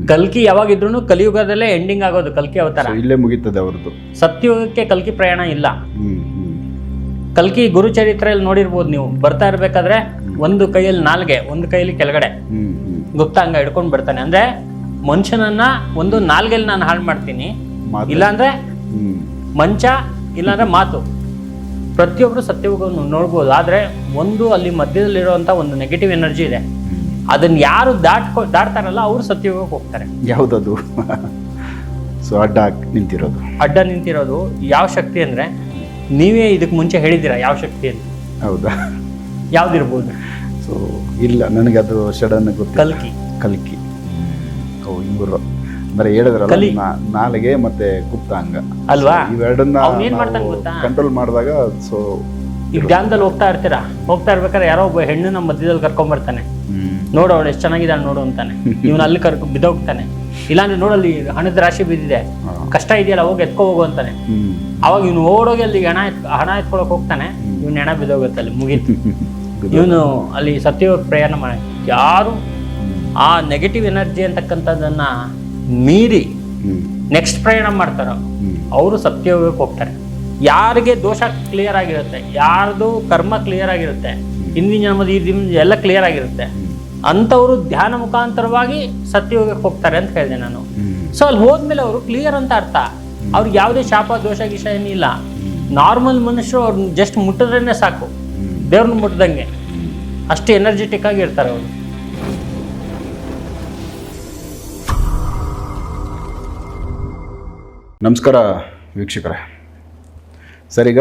ಕಲ್ಕಿ ಯಾವಾಗಿದ್ರು ಕಲಿಯುಗದಲ್ಲೇ ಎಂಡಿಂಗ್ ಆಗೋದು ಕಲ್ಕಿ ಅವತಾರ. ಇಲ್ಲೇ ಮುಗೀತದೆ ಅವ್ರದ್ದು ಸತ್ಯುಗಕ್ಕೆ ಕಲ್ಕಿ ಪ್ರಯಾಣ ಇಲ್ಲ. ಕಲ್ಕಿ ಗುರುಚರಿತ್ರೆಯಲ್ಲಿ ನೋಡಿರ್ಬೋದು ನೀವು. ಬರ್ತಾ ಇರ್ಬೇಕಾದ್ರೆ ಒಂದು ಕೈಯಲ್ಲಿ ನಾಲ್ಗೆ ಒಂದು ಕೈಯಲ್ಲಿ ಕೆಳಗಡೆ. ಗುಪ್ತಾಂಗ ಹಿಡ್ಕೊಂಡು ಬರ್ತಾನೆ ಅಂದ್ರೆ ಮನುಷ್ಯನನ್ನ ಒಂದು ನಾಲ್ಗೆಲ್ಲಿ ನಾನು ಹಾಳು ಮಾಡ್ತೀನಿ. ಇಲ್ಲಾಂದ್ರೆ ಮಂಚ ಇಲ್ಲಾಂದ್ರೆ ಮಾತು. ಪ್ರತಿಯೊಬ್ರು ಸತ್ಯಯುಗವನ್ನು ನೋಡ್ಬೋದು. ಆದ್ರೆ ಒಂದು ಅಲ್ಲಿ ಮಧ್ಯದಲ್ಲಿರುವಂತ ಒಂದು ನೆಗೆಟಿವ್ ಎನರ್ಜಿ ಇದೆ. ಅದನ್ನ ಯಾರು ದಾಟ್ಕೊ ದಾಟ್ತಾರಲ್ಲ ಅವರು ಸತ್ಯಯೋಗಕ್ಕೆ ಹೋಗ್ತಾರೆ. ಯಾವುದದು? ಸೊ ಅಡ್ಡ ನಿಂತಿರೋದು. ಅಡ್ಡ ನಿಂತಿರೋದು ಯಾವ ಶಕ್ತಿ ಅಂದ್ರೆ ನೀವೇ ಇದಕ್ಕೆ ಮುಂಚೆ ಹೇಳಿದ್ದೀರಾ ಯಾವ ಶಕ್ತಿ ಅಂತ? ಹೌದಾ? ಯಾವ್ದಿರ್ಬೋದು? ಸೊ ಇಲ್ಲ ನನಗೆ ಅದು ಸಡನ್ ಗೊತ್ತಿಲ್ಲ. ಕಲ್ಕಿ. ಕಲ್ಕಿ. ಓ ಇಬ್ಬರು ಅಂದ್ರೆ ಹೇಳಿದ್ರಲ್ಲ ಕಲಿ. ನಾ- ನಾಲಿಗೆ ಮತ್ತೆ ಗುಪ್ತಾಂಗ. ಅಲ್ವಾ? ಇವೆರಡನ್ನ ಅವ್ನೇನ್ ಮಾಡ್ತಾನೆ ಗೊತ್ತಾ? ಕಂಟ್ರೋಲ್ ಮಾಡಿದಾಗ ಸೊ ಈಗ ಧ್ಯಾನದಲ್ಲಿ ಹೋಗ್ತಾ ಇರ್ತೀರಾ? ಹೋಗ್ತಾ ಇರ್ಬೇಕಾದ್ರೆ ಯಾರೋ ಒಬ್ಬ ಹೆಣ್ಣು ನಮ್ಮ ಮಧ್ಯದಲ್ಲಿ ಕರ್ಕೊಂಡ್ ಬರ್ತಾನೆ ಹ್ಮ್ ನೋಡು ಅವಳು ಎಷ್ಟು ಚೆನ್ನಾಗಿದ್ದಾಳೆ ನೋಡು ಅಂತಾನೆ. ಇವನು ಅಲ್ಲಿ ಕರ್ಕೊ ಬಿದ್ದೋಗ್ತಾನೆ. ಇಲ್ಲಾಂದ್ರೆ ನೋಡಲ್ಲಿ ಹಣದ ರಾಶಿ ಬಿದ್ದಿದೆ. ಕಷ್ಟ ಇದೆಯಲ್ಲ ಹೋಗಿ ಎತ್ಕೊ ಹೋಗು ಅಂತಾನೆ. ಅವಾಗ ಇವನು ಓಡೋಗಿ ಅಲ್ಲಿ ಹಣ ಹಣ ಎತ್ಕೊಳಕ್ ಹೋಗ್ತಾನೆ. ಇವ್ನ ಹೆಣ ಬಿದ್ದೋಗುತ್ತೆ ಅಲ್ಲಿ ಮುಗೀತು. ಇವನು ಅಲ್ಲಿ ಸತ್ಯ ಪ್ರಯಾಣ ಮಾಡಿ ಯಾರು ಆ ನೆಗೆಟಿವ್ ಎನರ್ಜಿ ಅಂತಕ್ಕಂಥದ್ದನ್ನ ಮೀರಿ ನೆಕ್ಸ್ಟ್ ಪ್ರಯಾಣ ಮಾಡ್ತಾರೋ ಅವರು ಸತ್ಯಯೋಗಕ್ಕೆ ಹೋಗ್ತಾರೆ. ಯಾರಿಗೆ ದೋಷ ಕ್ಲಿಯರ್ ಆಗಿರುತ್ತೆ ಯಾರ್ದು ಕರ್ಮ ಕ್ಲಿಯರ್ ಆಗಿರುತ್ತೆ ಹಿಂದಿನ ಜನ್ಮದ ಈ ದಿನ ಎಲ್ಲ ಕ್ಲಿಯರ್ ಆಗಿರುತ್ತೆ. ಅಂಥವರು ಧ್ಯಾನ ಮುಖಾಂತರವಾಗಿ ಸತ್ಯಯೋಗಕ್ಕೆ ಹೋಗ್ತಾರೆ ಅಂತ ಹೇಳಿದೆ ನಾನು. ಸೊ ಅಲ್ಲಿ ಹೋದ್ಮೇಲೆ ಅವರು ಕ್ಲಿಯರ್ ಅಂತ ಅರ್ಥ. ಅವ್ರಿಗೆ ಯಾವುದೇ ಶಾಪ ದೋಷ ಗಿಷ ಏನಿಲ್ಲ ನಾರ್ಮಲ್ ಮನುಷ್ಯರು ಅವ್ರನ್ನ ಜಸ್ಟ್ ಮುಟ್ಟಿದ್ರೇನೆ ಸಾಕು. ದೇವ್ರನ್ನ ಮುಟ್ಟಿದಂಗೆ ಅಷ್ಟು ಎನರ್ಜೆಟಿಕ್ ಆಗಿ ಇರ್ತಾರೆ ಅವರು. ನಮಸ್ಕಾರ ವೀಕ್ಷಕರೇ. ಸರಿಗ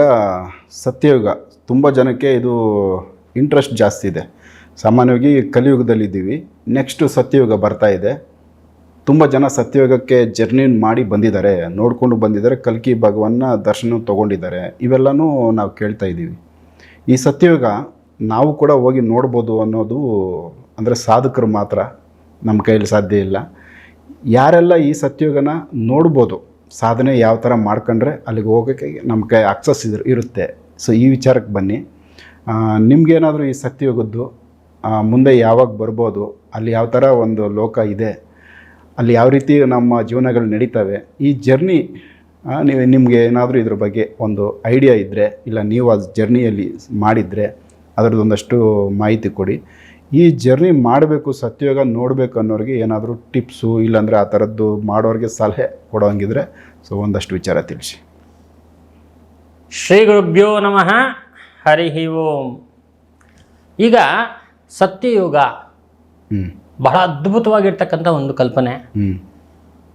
ಸತ್ಯಯುಗ. ತುಂಬ ಜನಕ್ಕೆ ಇದು ಇಂಟ್ರೆಸ್ಟ್ ಜಾಸ್ತಿ ಇದೆ. ಸಾಮಾನ್ಯವಾಗಿ ಕಲಿಯುಗದಲ್ಲಿದ್ದೀವಿ. ನೆಕ್ಸ್ಟು ಸತ್ಯಯುಗ ಬರ್ತಾ ಇದೆ. ತುಂಬ ಜನ ಸತ್ಯಯುಗಕ್ಕೆ ಜರ್ನಿ ಮಾಡಿ ಬಂದಿದ್ದಾರೆ. ನೋಡಿಕೊಂಡು ಬಂದಿದ್ದಾರೆ. ಕಲ್ಕಿ ಭಗವನ್ನ ದರ್ಶನ ತೊಗೊಂಡಿದ್ದಾರೆ. ಇವೆಲ್ಲನೂ ನಾವು ಕೇಳ್ತಾ ಇದ್ದೀವಿ. ಈ ಸತ್ಯಯುಗ ನಾವು ಕೂಡ ಹೋಗಿ ನೋಡ್ಬೋದು ಅನ್ನೋದು ಅಂದರೆ ಸಾಧಕರು ಮಾತ್ರ ನಮ್ಮ ಕೈಯಲ್ಲಿ ಸಾಧ್ಯ ಇಲ್ಲ. ಯಾರೆಲ್ಲ ಈ ಸತ್ಯಯುಗನ ನೋಡ್ಬೋದು, ಸಾಧನೆ ಯಾವ ಥರ ಮಾಡ್ಕೊಂಡ್ರೆ ಅಲ್ಲಿಗೆ ಹೋಗೋಕ್ಕೆ ನಮ್ಮ ಕೈ ಅಕ್ಸಸ್ ಇರುತ್ತೆ. ಸೊ ಈ ವಿಚಾರಕ್ಕೆ ಬನ್ನಿ. ನಿಮಗೇನಾದರೂ ಈ ಸತ್ಯಯುಗದ್ದು ಮುಂದೆ ಯಾವಾಗ ಬರ್ಬೋದು? ಅಲ್ಲಿ ಯಾವ ಥರ ಒಂದು ಲೋಕ ಇದೆ? ಅಲ್ಲಿ ಯಾವ ರೀತಿ ನಮ್ಮ ಜೀವನಗಳು ನಡೀತವೆ? ಈ ಜರ್ನಿ ನೀವು ನಿಮಗೆ ಏನಾದರೂ ಇದ್ರ ಬಗ್ಗೆ ಒಂದು ಐಡಿಯಾ ಇದ್ದರೆ ಇಲ್ಲ ನೀವು ಆ ಜರ್ನಿಯಲ್ಲಿ ಮಾಡಿದರೆ ಅದರದ್ದೊಂದಷ್ಟು ಮಾಹಿತಿ ಕೊಡಿ. ಈ ಜರ್ನಿ ಮಾಡಬೇಕು, ಸತ್ಯಯೋಗ ನೋಡಬೇಕು ಅನ್ನೋರಿಗೆ ಏನಾದರೂ ಟಿಪ್ಸು, ಇಲ್ಲಾಂದರೆ ಆ ಥರದ್ದು ಮಾಡೋರಿಗೆ ಸಲಹೆ ಕೊಡೋಂಗಿದ್ರೆ, ಸೊ ಒಂದಷ್ಟು ವಿಚಾರ ತಿಳಿಸಿ. ಶ್ರೀ ನಮಃ. ಹರಿ ಓಂ. ಈಗ ಸತ್ಯಯುಗ. ಬಹಳ ಅದ್ಭುತವಾಗಿರ್ತಕ್ಕಂಥ ಒಂದು ಕಲ್ಪನೆ.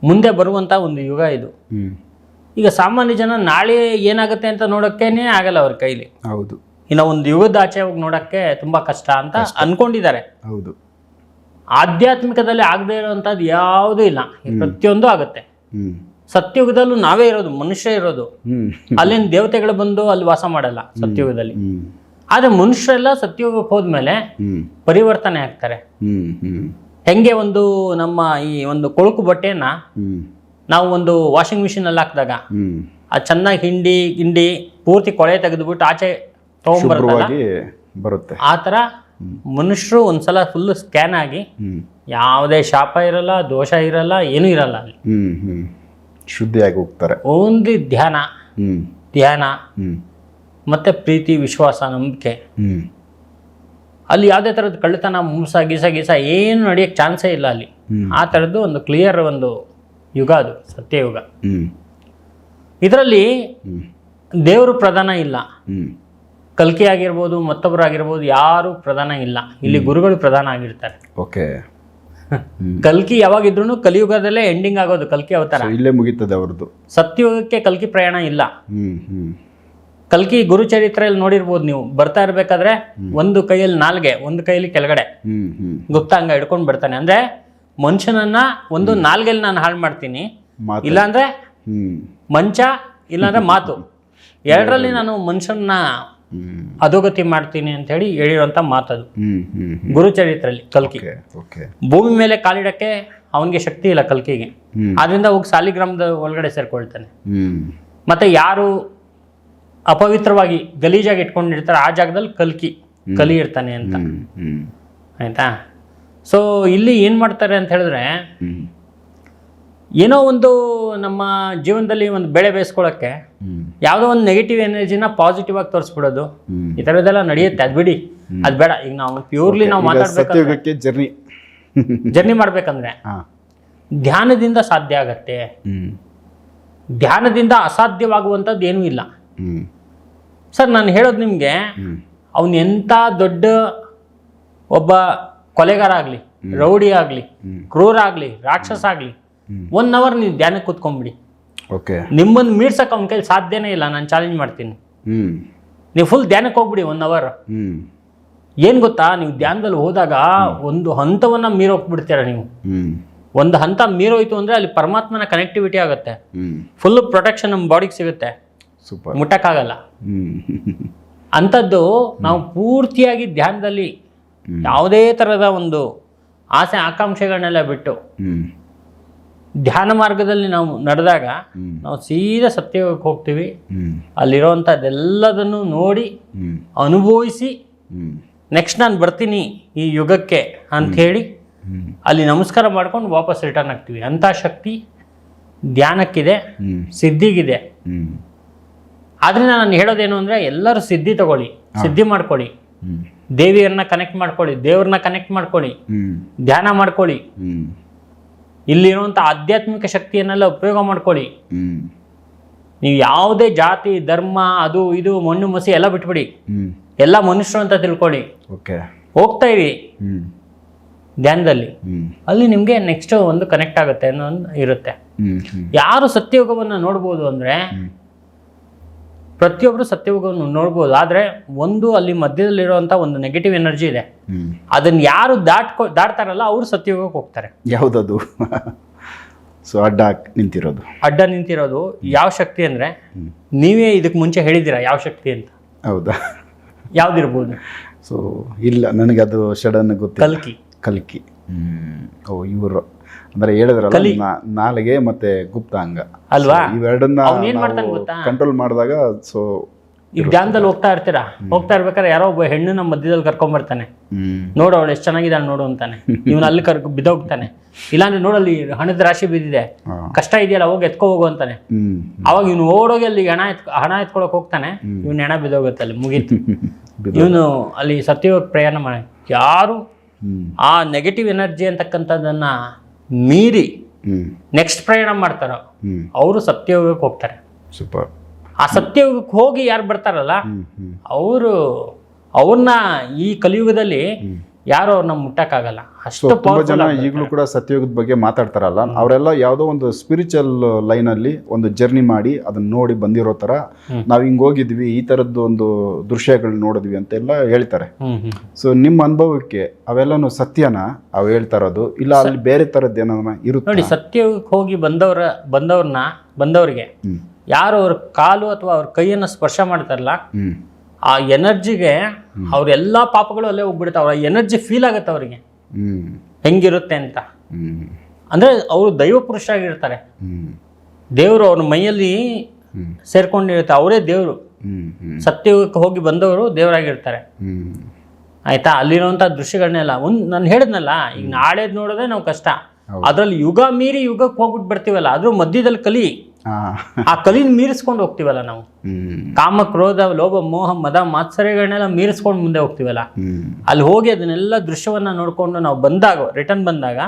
ಮುಂದೆ ಬರುವಂಥ ಒಂದು ಯುಗ ಇದು. ಈಗ ಸಾಮಾನ್ಯ ಜನ ನಾಳೆ ಏನಾಗುತ್ತೆ ಅಂತ ನೋಡೋಕ್ಕೇನೆ ಆಗಲ್ಲ ಅವ್ರ ಕೈಲಿ. ಹೌದು. ಇನ್ನು ಒಂದು ಯುಗದ ಆಚೆ ಹೋಗಿ ನೋಡೋಕ್ಕೆ ತುಂಬ ಕಷ್ಟ ಅಂತ ಅನ್ಕೊಂಡಿದ್ದಾರೆ. ಹೌದು. ಆಧ್ಯಾತ್ಮಿಕದಲ್ಲಿ ಆಗದೇ ಇರುವಂಥದ್ದು ಯಾವುದೂ ಇಲ್ಲ. ಪ್ರತಿಯೊಂದು ಆಗುತ್ತೆ. ಹ್ಞೂ ಸತ್ಯಯುಗದಲ್ಲೂ ನಾವೇ ಇರೋದು ಮನುಷ್ಯ ಇರೋದು. ಅಲ್ಲಿನ ದೇವತೆಗಳು ಬಂದು ಅಲ್ಲಿ ವಾಸ ಮಾಡಲ್ಲ ಸತ್ಯಯುಗದಲ್ಲಿ ಆದ್ರೆ ಮನುಷ್ಯರೆಲ್ಲ ಸತ್ಯುಗಕ್ಕೆ ಹೋದ್ಮೇಲೆ ಪರಿವರ್ತನೆ ಆಗ್ತಾರೆ. ಹೆಂಗೆ ಒಂದು ನಮ್ಮ ಈ ಒಂದು ಕೊಳುಕು ಬಟ್ಟೆಯನ್ನ ನಾವು ಒಂದು ವಾಷಿಂಗ್ ಮಿಷಿನಲ್ಲಿ ಹಾಕಿದಾಗ ಆ ಅದು ಚೆನ್ನಾಗಿ ಹಿಂಡಿ ಹಿಂಡಿ ಪೂರ್ತಿ ಕೊಳೆ ತೆಗೆದುಬಿಟ್ಟು ಆಚೆ ಬರುತ್ತೆ. ಆ ಥರ ಮನುಷ್ಯರು ಒಂದ್ಸಲ ಫುಲ್ ಸ್ಕ್ಯಾನ್ ಆಗಿ ಯಾವುದೇ ಶಾಪ ಇರಲ್ಲ ದೋಷ ಇರಲ್ಲ ಏನೂ ಇರಲ್ಲ ಅಲ್ಲಿ. ಶುದ್ಧಿಯಾಗಿ ಹೋಗ್ತಾರೆ. ಓನ್ಲಿ ಧ್ಯಾನ. ಧ್ಯಾನ. ಮತ್ತೆ ಪ್ರೀತಿ ವಿಶ್ವಾಸ ನಂಬಿಕೆ. ಅಲ್ಲಿ ಯಾವುದೇ ಥರದ ಕಳ್ಳತನ ಮುಂಸ ಗೀಸ ಗೀಸ ಏನು ನಡೆಯೋಕ್ಕೆ ಚಾನ್ಸೇ ಇಲ್ಲ ಅಲ್ಲಿ. ಆ ಥರದ್ದು ಒಂದು ಕ್ಲಿಯರ್ ಒಂದು ಯುಗ ಅದು ಸತ್ಯಯುಗ. ಇದರಲ್ಲಿ ದೇವರು ಪ್ರಧಾನ ಇಲ್ಲ. ಕಲ್ಕಿ ಆಗಿರ್ಬೋದು ಮತ್ತೊಬ್ಬರಾಗಿರ್ಬೋದು ಯಾರು ಪ್ರಧಾನ ಇಲ್ಲ. ಇಲ್ಲಿ ಗುರುಗಳು ಪ್ರಧಾನ ಆಗಿರ್ತಾರೆ. ಓಕೆ ಕಲ್ಕಿ ಯಾವಾಗಿದ್ರು ಕಲಿಯುಗದಲ್ಲೇ ಎಂಡಿಂಗ್ ಆಗೋದು ಕಲ್ಕಿ ಅವತಾರ. ಇಲ್ಲೇ ಮುಗಿತದೆ ಅವ್ರದ್ದು. ಸತ್ಯಯುಗಕ್ಕೆ ಕಲ್ಕಿ ಪ್ರಯಾಣ ಇಲ್ಲ. ಕಲ್ಕಿ ಗುರುಚರಿತ್ರೆಯಲ್ಲಿ ನೋಡಿರ್ಬೋದು ನೀವು. ಬರ್ತಾ ಇರ್ಬೇಕಾದ್ರೆ ಒಂದು ಕೈಯಲ್ಲಿ ನಾಲ್ಗೆ ಒಂದು ಕೈಯಲ್ಲಿ ಕೆಳಗಡೆ. ಗುಪ್ತಾಂಗ ಹಿಡ್ಕೊಂಡು ಬರ್ತಾನೆ ಅಂದ್ರೆ ಮನುಷ್ಯನನ್ನ ಒಂದು ನಾಲ್ಗೆಲ್ಲಿ ನಾನು ಹಾಳು ಮಾಡ್ತೀನಿ ಇಲ್ಲಾಂದ್ರೆ ಮಂಚ ಇಲ್ಲಾಂದ್ರೆ ಮಾತು. ಎರಡರಲ್ಲಿ ನಾನು ಮನುಷ್ಯನ ಅಧೋಗತಿ ಮಾಡ್ತೀನಿ ಅಂತ ಹೇಳಿ ಹೇಳಿರುವಂತ ಮಾತದು. ಗುರುಚರಿತ್ರಲ್ಲಿ ಕಲ್ಕಿ. ಭೂಮಿ ಮೇಲೆ ಕಾಲಿಡಕ್ಕೆ ಅವನಿಗೆ ಶಕ್ತಿ ಇಲ್ಲ ಕಲ್ಕಿಗೆ. ಆದ್ರಿಂದ ಹೋಗಿ ಸಾಲಿಗ್ರಾಮದ ಒಳಗಡೆ ಸೇರ್ಕೊಳ್ತಾನೆ. ಮತ್ತೆ ಯಾರು ಅಪವಿತ್ರವಾಗಿ ಗಲೀಜಾಗಿ ಇಟ್ಕೊಂಡಿರ್ತಾರೆ ಆ ಜಾಗದಲ್ಲಿ ಕಲ್ಕಿ ಕಲಿ ಇರ್ತಾನೆ ಅಂತ. ಆಯ್ತಾ? ಸೊ ಇಲ್ಲಿ ಏನ್ ಮಾಡ್ತಾರೆ ಅಂತ ಹೇಳಿದ್ರೆ ಏನೋ ಒಂದು ನಮ್ಮ ಜೀವನದಲ್ಲಿ ಒಂದು ಬೆಳೆ ಬೇಯಿಸ್ಕೊಳ್ಳೋಕ್ಕೆ ಯಾವುದೋ ಒಂದು ನೆಗೆಟಿವ್ ಎನರ್ಜಿನ ಪಾಸಿಟಿವ್ ಆಗಿ ತೋರಿಸ್ಬಿಡೋದು. ಈ ಥರದ್ದೆಲ್ಲ ನಡೆಯುತ್ತೆ ಅದು ಬಿಡಿ. ಅದು ಬೇಡ. ಈಗ ನಾವು ಪ್ಯೂರ್ಲಿ ನಾವು ಮಾತಾಡ್ಬೇಕು ಜರ್ನಿ ಜರ್ನಿ ಮಾಡ್ಬೇಕಂದ್ರೆ ಧ್ಯಾನದಿಂದ ಸಾಧ್ಯ ಆಗತ್ತೆ. ಧ್ಯಾನದಿಂದ ಅಸಾಧ್ಯವಾಗುವಂಥದ್ದು ಏನೂ ಇಲ್ಲ. ಸರ್ ನಾನು ಹೇಳೋದು ನಿಮಗೆ ಅವನು ಎಂಥ ದೊಡ್ಡ ಒಬ್ಬ ಕೊಲೆಗಾರ ಆಗಲಿ ರೌಡಿ ಆಗಲಿ. ಕ್ರೂರ ಆಗಲಿ ರಾಕ್ಷಸ ಆಗಲಿ. ಒನ್ ಅವರ್ ನೀವು ಧ್ಯಾನಕ್ಕೆ ಕೂತ್ಕೊಂಬಿಡಿ. ಓಕೆ ನಿಮ್ಮನ್ನು ಮೀಡ್ಸಕ್ಕೆ ಅವ್ನ ಕೈಲಿ ಸಾಧ್ಯನೇ ಇಲ್ಲ ನಾನು ಚಾಲೆಂಜ್ ಮಾಡ್ತೀನಿ. ನೀವು ಫುಲ್ ಧ್ಯಾನಕ್ಕೆ ಹೋಗ್ಬಿಡಿ ಒನ್ ಅವರ್ ಏನು ಗೊತ್ತಾ? ನೀವು ಧ್ಯಾನದಲ್ಲಿ ಹೋದಾಗ ಒಂದು ಹಂತವನ್ನು ಮೀರೋಗ್ಬಿಡ್ತೀರ ನೀವು? ಒಂದು ಹಂತ ಮೀರೋಯ್ತು ಅಂದರೆ ಅಲ್ಲಿ ಪರಮಾತ್ಮನ ಕನೆಕ್ಟಿವಿಟಿ ಆಗುತ್ತೆ. ಫುಲ್ ಪ್ರೊಟೆಕ್ಷನ್ ನಮ್ಮ ಬಾಡಿಗೆ ಸಿಗುತ್ತೆ. ಸೂಪರ್ ಮುಟ್ಟಕ್ಕಾಗಲ್ಲ. ಅಂಥದ್ದು ನಾವು ಪೂರ್ತಿಯಾಗಿ ಧ್ಯಾನದಲ್ಲಿ ಯಾವುದೇ ಥರದ ಒಂದು ಆಸೆ ಆಕಾಂಕ್ಷೆಗಳನ್ನೆಲ್ಲ ಬಿಟ್ಟು ಧ್ಯಾನ ಮಾರ್ಗದಲ್ಲಿ ನಾವು ನಡೆದಾಗ ನಾವು ಸೀದಾ ಸತ್ಯಕ್ಕೆ ಹೋಗ್ತೀವಿ. ಅಲ್ಲಿರೋಂಥದ್ದೆಲ್ಲದನ್ನು ಅಲ್ಲಿರೋವಂಥದ್ದೆಲ್ಲದನ್ನು ನೋಡಿ ಅನುಭವಿಸಿ ನೆಕ್ಸ್ಟ್ ನಾನು ಬರ್ತೀನಿ ಈ ಯುಗಕ್ಕೆ ಅಂಥೇಳಿ ಅಲ್ಲಿ ನಮಸ್ಕಾರ ಮಾಡ್ಕೊಂಡು ವಾಪಸ್ ರಿಟರ್ನ್ ಆಗ್ತೀವಿ. ಅಂಥ ಶಕ್ತಿ ಧ್ಯಾನಕ್ಕಿದೆ ಸಿದ್ಧಿಗಿದೆ. ಆದ್ರಿಂದ ನಾನು ಹೇಳೋದೇನು ಅಂದರೆ ಎಲ್ಲರೂ ಸಿದ್ಧಿ ತಗೊಳ್ಳಿ ಸಿದ್ಧಿ ಮಾಡ್ಕೊಳ್ಳಿ. ದೇವಿಯರನ್ನ ಕನೆಕ್ಟ್ ಮಾಡ್ಕೊಳ್ಳಿ ದೇವ್ರನ್ನ ಕನೆಕ್ಟ್ ಮಾಡ್ಕೊಳ್ಳಿ. ಧ್ಯಾನ ಮಾಡ್ಕೊಳ್ಳಿ. ಇಲ್ಲಿರುವಂಥ ಆಧ್ಯಾತ್ಮಿಕ ಶಕ್ತಿಯನ್ನೆಲ್ಲ ಉಪಯೋಗ ಮಾಡ್ಕೊಳ್ಳಿ. ನೀವು ಯಾವುದೇ ಜಾತಿ ಧರ್ಮ ಅದು ಇದು ಮಣ್ಣು ಮಸಿ ಎಲ್ಲ ಬಿಟ್ಬಿಡಿ. ಎಲ್ಲ ಮನುಷ್ಯರು ಅಂತ ತಿಳ್ಕೊಳ್ಳಿ. ಓಕೆ. ಹೋಗ್ತಾ ಇರಿ. ಧ್ಯಾನದಲ್ಲಿ. ಅಲ್ಲಿ ನಿಮಗೆ ನೆಕ್ಸ್ಟ್ ಒಂದು ಕನೆಕ್ಟ್ ಆಗುತ್ತೆ ಅನ್ನೋ ಒಂದು ಇರುತ್ತೆ. ಯಾರು ಸತ್ಯಯುಗವನ್ನು ನೋಡ್ಬೋದು ಅಂದರೆ. ಪ್ರತಿಯೊಬ್ಬರು ಸತ್ಯಯುಗವನ್ನು ನೋಡ್ಬೋದು. ಆದರೆ ಒಂದು ಅಲ್ಲಿ ಮಧ್ಯದಲ್ಲಿರುವಂಥ ಒಂದು ನೆಗೆಟಿವ್ ಎನರ್ಜಿ ಇದೆ. ಅದನ್ನು ಯಾರು ದಾಟ್ಕೊ ದಾಟ್ತಾರಲ್ಲ ಅವರು ಸತ್ಯಯುಗಕ್ಕೆ ಹೋಗ್ತಾರೆ. ಯಾವುದದು? ಸೊ ಅಡ್ಡ ನಿಂತಿರೋದು. ಅಡ್ಡ ನಿಂತಿರೋದು ಯಾವ ಶಕ್ತಿ ಅಂದರೆ ನೀವೇ ಇದಕ್ಕೆ ಮುಂಚೆ ಹೇಳಿದ್ದೀರಾ ಯಾವ ಶಕ್ತಿ ಅಂತ? ಹೌದಾ? ಯಾವ್ದಿರ್ಬೋದು? ಸೊ ಇಲ್ಲ ನನಗೆ ಅದು ಸಡನ್ ಗೊತ್ತಿಲ್ಲ. ಕಲ್ಕಿ. ಕಲ್ಕಿ. ಓ ಇವರು. ಅಂದ್ರೆ ಹೇಳಿದ್ರಲ್ಲ ಕಲಿ. ನಾ- ನಾಲಿಗೆ ಮತ್ತೆ ಗುಪ್ತಾಂಗ ಅಲ್ವಾ? ಇವೆರಡನ್ನ ಅವ್ನ್ ಏನ್ ಮಾಡ್ತಾನೆ ಗೊತ್ತಾ? ಕಂಟ್ರೋಲ್ ಮಾಡಿದಾಗ ಸೊ ಈಗ ಧ್ಯಾನದಲ್ಲಿ ಹೋಗ್ತಾ ಇರ್ತೀರಾ? ಹೋಗ್ತಾ ಇರ್ಬೇಕಾದ್ರೆ ಯಾರೋ ಒಬ್ಬ ನಮ್ಮ ಮಧ್ಯದಲ್ಲಿ ಕರ್ಕೊಂಬರ್ತಾನೆ ಬರ್ತಾನೆ. ನೋಡು ಅವಳು ಎಷ್ಟು ಚೆನ್ನಾಗಿದ್ದಾಳೆ ನೋಡು ಅಂತಾನೆ. ಇವನು ಅಲ್ಲಿ ಕರ್ಕ ಬಿದ್ದೋಗ್ತಾನೆ. ಇಲ್ಲಾಂದ್ರೆ ನೋಡಲ್ಲಿ ಹಣದ ರಾಶಿ ಬಿದ್ದಿದೆ. ಹಾ. ಕಷ್ಟ ಇದೆಯಲ್ಲ ಹೋಗಿ ಎತ್ಕೊ ಹೋಗು ಅಂತಾನೆ. ಹ್ಮ್ ಅವಾಗ ಇವನು ಓಡೋಗಿ ಅಲ್ಲಿ ಹಣ ಎತ್ ಹಣ ಎತ್ಕೊಳಕ್ ಹೋಗ್ತಾನೆ. ಇವ್ನ ಹೆಣ ಬಿದ್ದೋಗುತ್ತೆ ಅಲ್ಲಿ ಮುಗೀತು. ಇವನು ಅಲ್ಲಿ ಸತ್ಯವಾಗಿ ಪ್ರಯಾಣ ಮಾಡ ಯಾರು ಹ್ಮ್. ಆ ನೆಗೆಟಿವ್ ಎನರ್ಜಿ ಅಂತಕ್ಕಂಥದ್ದನ್ನ ಮೀರಿ ನೆಕ್ಸ್ಟ್ ಪ್ರಯಾಣ ಮಾಡ್ತಾರೋ ಅವರು ಸತ್ಯಯುಗಕ್ಕೆ ಹೋಗ್ತಾರೆ. ಸೂಪರ್. ಆ ಸತ್ಯಯುಗಕ್ಕೆ ಹೋಗಿ ಯಾರು ಬರ್ತಾರಲ್ಲ ಅವರು ಅವ್ರನ್ನ ಈ ಕಲಿಯುಗದಲ್ಲಿ. ಯಾರು ಅವ್ರನ್ನ ಮುಟ್ಟಕ್ಕಾಗಲ್ಲ. ಅಷ್ಟು ತುಂಬಾ ಜನ. ಈಗಲೂ ಕೂಡ ಸತ್ಯಯುಗದ ಬಗ್ಗೆ ಮಾತಾಡ್ತಾರಲ್ಲ ಅವರೆಲ್ಲ ಯಾವುದೋ ಒಂದು ಸ್ಪಿರಿಚುವಲ್ ಅಲ್ಲಿ ಒಂದು ಜರ್ನಿ ಮಾಡಿ ಅದನ್ನ ನೋಡಿ ಬಂದಿರೋ ತರ ನಾವ್ ಹಿಂಗ್ ಹೋಗಿದ್ವಿ ಈ ತರದ್ದು ಒಂದು ದೃಶ್ಯಗಳು ನೋಡಿದ್ವಿ ಅಂತ ಎಲ್ಲ ಹೇಳ್ತಾರೆ ಸೊ ನಿಮ್ಮ ಅನುಭವಕ್ಕೆ ಅವೆಲ್ಲಾನು ಸತ್ಯನ ಅವ್ ಹೇಳ್ತಾ ಇರೋದು ಇಲ್ಲ ಅಲ್ಲಿ ಬೇರೆ ತರದ್ದು ಏನಾರ ಇರುತ್ತೆ? ನೋಡಿ ಸತ್ಯಯುಗಕ್ಕೆ ಹೋಗಿ ಬಂದವರ ಬಂದವ್ರನ್ನ ಬಂದವ್ರಿಗೆ ಯಾರು ಅವ್ರ ಕಾಲು ಅಥವಾ ಅವ್ರ ಕೈಯನ್ನ ಸ್ಪರ್ಶ ಮಾಡ್ತಾರಲ್ಲ ಹ್ಮ್. ಆ ಎನರ್ಜಿಗೆ ಅವ್ರೆಲ್ಲ ಪಾಪಗಳು ಅಲ್ಲೇ ಹೋಗ್ಬಿಡ್ತಾವ. ಅವ್ರ ಎನರ್ಜಿ ಫೀಲ್ ಆಗುತ್ತೆ ಅವರಿಗೆ. ಹೆಂಗಿರುತ್ತೆ ಅಂತ. ಅಂದ್ರೆ ಅವರು ದೈವ ಪುರುಷರಾಗಿರ್ತಾರೆ. ಆಗಿರ್ತಾರೆ ದೇವರು ಅವ್ರ ಮೈಯಲ್ಲಿ ಸೇರ್ಕೊಂಡಿರುತ್ತೆ. ಅವರೇ ದೇವರು. ಸತ್ಯಯುಗಕ್ಕೆ ಹೋಗಿ ಬಂದವರು ದೇವರಾಗಿರ್ತಾರೆ. ಆಯ್ತಾ? ಅಲ್ಲಿರುವಂಥ ದೃಶ್ಯಗಳನ್ನೆಲ್ಲ ಒಂದು ನಾನು ಹೇಳಿದ್ನಲ್ಲ ಈಗ ನಾಳೆ ನೋಡೋದೇ ನಾವು ಕಷ್ಟ. ಅದ್ರಲ್ಲಿ ಯುಗ ಮೀರಿ ಯುಗಕ್ಕೆ ಹೋಗ್ಬಿಟ್ಟು ಬರ್ತೀವಲ್ಲ ಅದ್ರ ಮಧ್ಯದಲ್ಲಿ ಕಲಿ. ಆ ಕಲಿನ ಮೀರಿಸ್ಕೊಂಡು ಹೋಗ್ತೀವಲ್ಲ ನಾವು. ಕಾಮ ಕ್ರೋಧ ಲೋಭ ಮೋಹ ಮದ ಮಾತ್ಸರ್ಯಗಳನ್ನೆಲ್ಲ ಮೀರಿಸ್ಕೊಂಡು ಮುಂದೆ ಹೋಗ್ತೀವಲ್ಲ. ಅಲ್ಲಿ ಹೋಗಿ ಅದನ್ನೆಲ್ಲ ದೃಶ್ಯವನ್ನ ನೋಡ್ಕೊಂಡು ನಾವು ಬಂದಾಗ ರಿಟರ್ನ್ ಬಂದಾಗ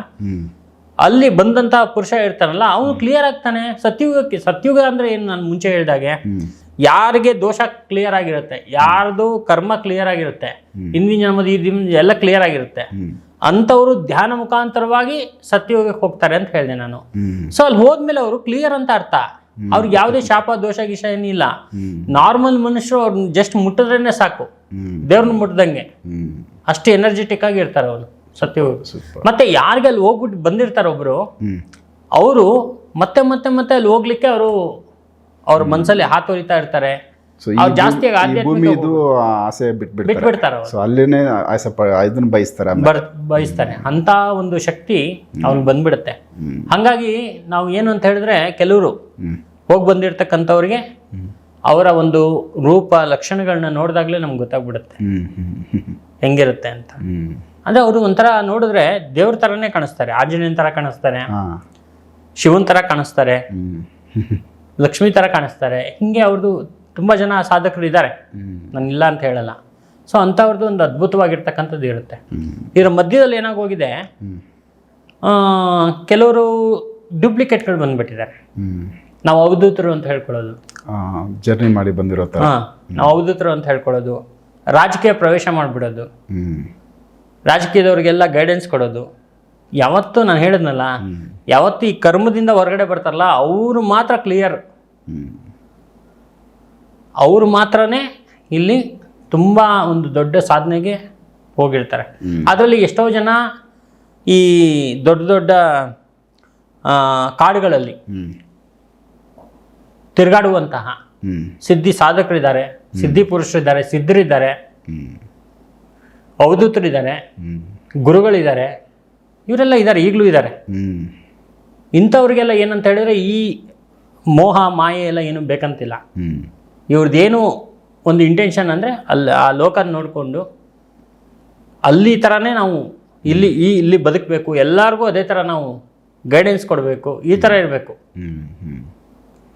ಅಲ್ಲಿ ಬಂದಂತ ಪುರುಷ ಇರ್ತಾನಲ್ಲ ಅವನು ಕ್ಲಿಯರ್ ಆಗ್ತಾನೆ. ಸತ್ಯುಗಕ್ಕೆ ಸತ್ಯುಗ ಅಂದ್ರೆ ಏನು ನಾನು ಮುಂಚೆ ಹೇಳಿದಾಗೆ? ಯಾರಿಗೆ ದೋಷ ಕ್ಲಿಯರ್ ಆಗಿರುತ್ತೆ ಯಾರ್ದು ಕರ್ಮ ಕ್ಲಿಯರ್ ಆಗಿರುತ್ತೆ. ಹಿಂದಿನ ಜನ್ಮದ ಈ ದಿನ ಎಲ್ಲ ಕ್ಲಿಯರ್ ಆಗಿರುತ್ತೆ. ಅಂಥವ್ರು ಧ್ಯಾನ ಮುಖಾಂತರವಾಗಿ ಸತ್ಯಯೋಗಕ್ಕೆ ಹೋಗ್ತಾರೆ ಅಂತ ಹೇಳಿದೆ ನಾನು. ಸೊ ಅಲ್ಲಿ ಹೋದ್ಮೇಲೆ ಅವರು ಕ್ಲಿಯರ್ ಅಂತ ಅರ್ಥ. ಅವ್ರಿಗೆ ಯಾವುದೇ ಶಾಪ ದೋಷ ಗಿಷ ಏನಿಲ್ಲ ನಾರ್ಮಲ್ ಮನುಷ್ಯರು ಅವ್ರನ್ನ ಜಸ್ಟ್ ಮುಟ್ಟಿದ್ರೇನೆ ಸಾಕು. ದೇವ್ರನ್ನ ಮುಟ್ಟದಂಗೆ ಅಷ್ಟು ಎನರ್ಜೆಟಿಕ್ ಆಗಿ ಇರ್ತಾರೆ ಅವರು ಸತ್ಯ ಮತ್ತೆ ಯಾರಿಗೆ ಅಲ್ಲಿ ಹೋಗ್ಬಿಟ್ಟು ಬಂದಿರ್ತಾರೆ ಒಬ್ರು ಅವರು ಮತ್ತೆ ಮತ್ತೆ ಮತ್ತೆ ಅಲ್ಲಿ ಹೋಗ್ಲಿಕ್ಕೆ ಅವರು ಅವ್ರ ಮನಸ್ಸಲ್ಲಿ ಹಾತೊರಿತಾ ಇರ್ತಾರೆ. ಜಾಸ್ತಿಯಾಗಿ ಭೂ- ಈ ಆಧ್ಯಾತ್ಮಿಕ ಭೂಮಿದು ಆಸೆ ಬಿಟ್ಬಿಡ್ತಾರೆ. ಬಿಟ್ಬಿಡ್ತಾರೆ ಅವರು. ಸೊ ಅಲ್ಲಿನೇ ಆಸೆ ಪ ಇದನ್ನ ಬಯಸ್ತಾರೆ ಆಮೇಲೆ. ಬರ್ ಬಯಸ್ತಾನೆ ಅಂತ ಒಂದು ಶಕ್ತಿ ಅವ್ನಿಗೆ ಬಂದ್ಬಿಡುತ್ತೆ. ಹಂಗಾಗಿ ನಾವು ಏನು ಅಂತ ಹೇಳಿದ್ರೆ ಕೆಲವರು ಹ್ಮ್. ಹೋಗಿ ಬಂದಿರ್ತಕ್ಕಂಥವ್ರಿಗೆ ಅವರ ಒಂದು ರೂಪ ಲಕ್ಷಣಗಳನ್ನ ನೋಡಿದಾಗಲೇ ನಮ್ಗೆ ಗೊತ್ತಾಗ್ಬಿಡುತ್ತೆ. ಹ್ಮ್ ಹ್ಮ್ ಹ್ಮ್. ಹೆಂಗಿರುತ್ತೆ ಅಂತ. ಹ್ಮ್. ಅಂದ್ರೆ ಅವರು ಒಂಥರ ನೋಡಿದ್ರೆ ದೇವ್ರ ತರನೇ ಕಾಣಿಸ್ತಾರೆ ಆಂಜನೇಯನ ತರ ಕಾಣಿಸ್ತಾರೆ ಹಾ. ಶಿವನ್ ತರ ಕಾಣಿಸ್ತಾರೆ ಹ್ಮ್. ಲಕ್ಷ್ಮಿ ಥರ ಕಾಣಿಸ್ತಾರೆ. ಹಿಂಗೆ ಅವ್ರದ್ದು ತುಂಬ ಜನ ಸಾಧಕರು ಇದ್ದಾರೆ ನಾನು ಇಲ್ಲ ಅಂತ ಹೇಳಲ್ಲ. ಸೊ ಅಂಥವ್ರದ್ದು ಒಂದು ಅದ್ಭುತವಾಗಿರ್ತಕ್ಕಂಥದ್ದು ಇರುತ್ತೆ. ಇದರ ಮಧ್ಯದಲ್ಲಿ ಏನಾಗೋಗಿದೆ ಕೆಲವರು ಡೂಪ್ಲಿಕೇಟ್ಗಳು ಬಂದ್ಬಿಟ್ಟಿದ್ದಾರೆ. ನಾವು ಅವಧೂತರು ಅಂತ ಹೇಳ್ಕೊಳ್ಳೋದು. ಜರ್ನಿ ಮಾಡಿ ಬಂದಿರೋ ನಾವು ಅವಧೂತರು ಅಂತ ಹೇಳ್ಕೊಳ್ಳೋದು. ರಾಜಕೀಯ ಪ್ರವೇಶ ಮಾಡಿಬಿಡೋದು. ರಾಜಕೀಯದವ್ರಿಗೆಲ್ಲ ಗೈಡೆನ್ಸ್ ಕೊಡೋದು. ಯಾವತ್ತು ನಾನು ಹೇಳಿದ್ನಲ್ಲ ಯಾವತ್ತು ಈ ಕರ್ಮದಿಂದ ಹೊರಗಡೆ ಬರ್ತಾರಲ್ಲ ಅವರು ಮಾತ್ರ ಕ್ಲಿಯರ್ ಅವರು ಮಾತ್ರನೇ ಇಲ್ಲಿ ತುಂಬ ಒಂದು ದೊಡ್ಡ ಸಾಧನೆಗೆ ಹೋಗಿರ್ತಾರೆ. ಅದರಲ್ಲಿ ಎಷ್ಟೋ ಜನ ಈ ದೊಡ್ಡ ದೊಡ್ಡ ಕಾಡುಗಳಲ್ಲಿ ತಿರುಗಾಡುವಂತಹ ಸಿದ್ಧಿ ಸಾಧಕರಿದ್ದಾರೆ ಸಿದ್ಧಿ ಪುರುಷರಿದ್ದಾರೆ ಸಿದ್ಧರಿದ್ದಾರೆ ಅವಧೂತರಿದ್ದಾರೆ ಗುರುಗಳಿದ್ದಾರೆ ಇವರೆಲ್ಲ ಇದ್ದಾರೆ ಈಗಲೂ ಇದ್ದಾರೆ. ಇಂಥವ್ರಿಗೆಲ್ಲ ಏನಂತ ಹೇಳಿದ್ರೆ ಈ ಮೋಹ ಮಾಯೆ ಎಲ್ಲ ಏನು ಬೇಕಂತಿಲ್ಲ. ಇವ್ರದ್ದೇನು ಒಂದು ಇಂಟೆನ್ಷನ್ ಅಂದರೆ ಅಲ್ಲಿ ಆ ಲೋಕನ ನೋಡಿಕೊಂಡು ಅಲ್ಲಿ ಥರನೇ ನಾವು ಇಲ್ಲಿ ಈ ಇಲ್ಲಿ ಬದುಕಬೇಕು ಎಲ್ಲರಿಗೂ ಅದೇ ಥರ ನಾವು ಗೈಡೆನ್ಸ್ ಕೊಡಬೇಕು ಈ ಥರ ಇರಬೇಕು.